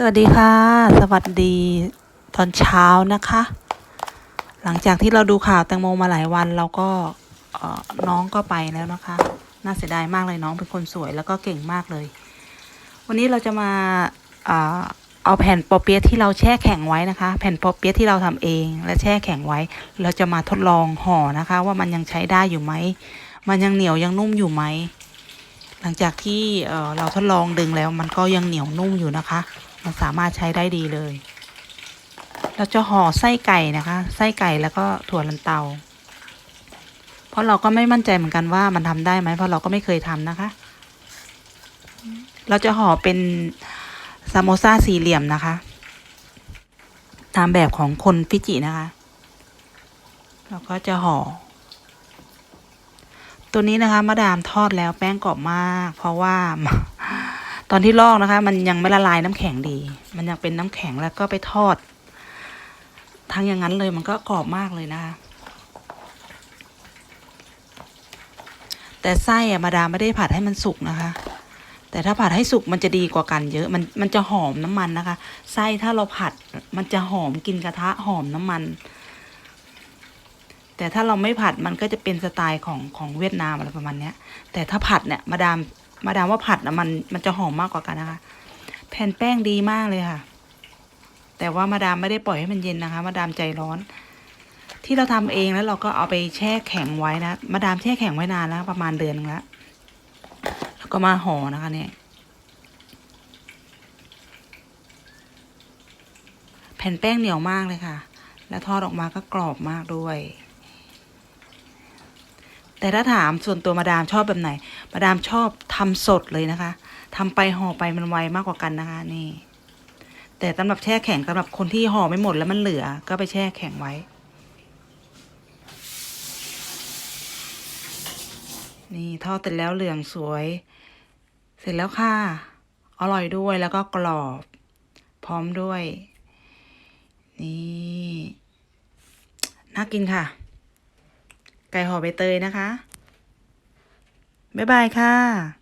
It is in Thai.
สวัสดีค่ะ สวัสดีตอนเช้านะคะ หลังจากที่เราดูข่าวแตงโมมาหลายวันเราก็น้องก็ไปแล้วนะคะ น่าเสียดายมากเลยน้องเป็นคนสวยแล้วก็เก่งมากเลย วันนี้เราจะมาอเอาแผ่นปอเปี๊ยะที่เราแช่แข็งไว้นะคะ แผ่นปอเปี๊ยะที่เราทำเองและแช่แข็งไว้ เราจะมาทดลองห่อนะคะ ว่ามันยังใช้ได้อยู่ไหมมันยังเหนียวยังนุ่มอยู่ไหมหลังจากที่เเราทดลองดึงแล้วมันก็ยังเหนียวนุ่มอยู่นะคะ มันสามารถใช้ได้ดีเลย เราจะห่อไส้ไก่นะคะ ไส้ไก่แล้วก็ถั่วลันเตา เพราะเราก็ไม่มั่นใจเหมือนกันว่ามันทำได้ไหมเพราะเราก็ไม่เคยทำนะคะ เราจะห่อเป็นซามโมซาสี่เหลี่ยมนะคะ ตามแบบของคนฟิจินะคะ เราก็จะห่อ ตัวนี้นะคะ มาดามทอดแล้วแป้งกรอบมาก เพราะว่า ตอนที่ลอกนะคะ มันยังไม่ละลายน้ำแข็งดี มันยังเป็นน้ำแข็งแล้วก็ไปทอด ทั้งอย่างนั้นเลยมันก็กรอบมากเลยนะคะแต่ไส้อะมาดามไม่ได้ผัดให้มันสุกนะคะ แต่ถ้าผัดให้สุกมันจะดีกว่ากันเยอะ มันมันจะหอมน้ำมันนะคะ ไส้ถ้าเราผัดมันจะหอมกินกระทะหอมน้ำมัน แต่ถ้าเราไม่ผัดมันก็จะเป็นสไตล์ของของเวียดนามอะไรประมาณเนี้ย แต่ถ้าผัดเนี่ยมาดาม มาดามว่าผัดนะมันมันจะหอมมากกว่ากันนะคะ แผ่นแป้งดีมากเลยค่ะ แต่ว่ามาดามไม่ได้ปล่อยให้มันเย็นนะคะ มาดามใจร้อน ที่เราทำเองแล้วเราก็เอาไปแช่แข็งไว้นะ มาดามแช่แข็งไว้นานแล้วประมาณเดือนนึงแล้วแล้วก็มาห่อนะคะเนี่ยแผ่นแป้งเหนียวมากเลยค่ะ แล้วทอดออกมาก็กรอบมากด้วย แต่ถ้าถามส่วนตัวมาดามชอบแบบไหน มาดามชอบทำสดเลยนะคะทำไปห่อไปมันไวมากกว่ากันนะคะ นี่ แต่สำหรับแช่แข็งสำหรับคนที่ห่อไม่หมดแล้วมันเหลือ ก็ไปแช่แข็งไว้ นี่ทอดเสร็จแล้วเหลืองสวย เสร็จแล้วค่ะ อร่อยด้วยแล้วก็กรอบ พร้อมด้วย นี่ น่ากินค่ะ ไก่ห่อใบเตยนะคะ บ๊ายบายค่ะ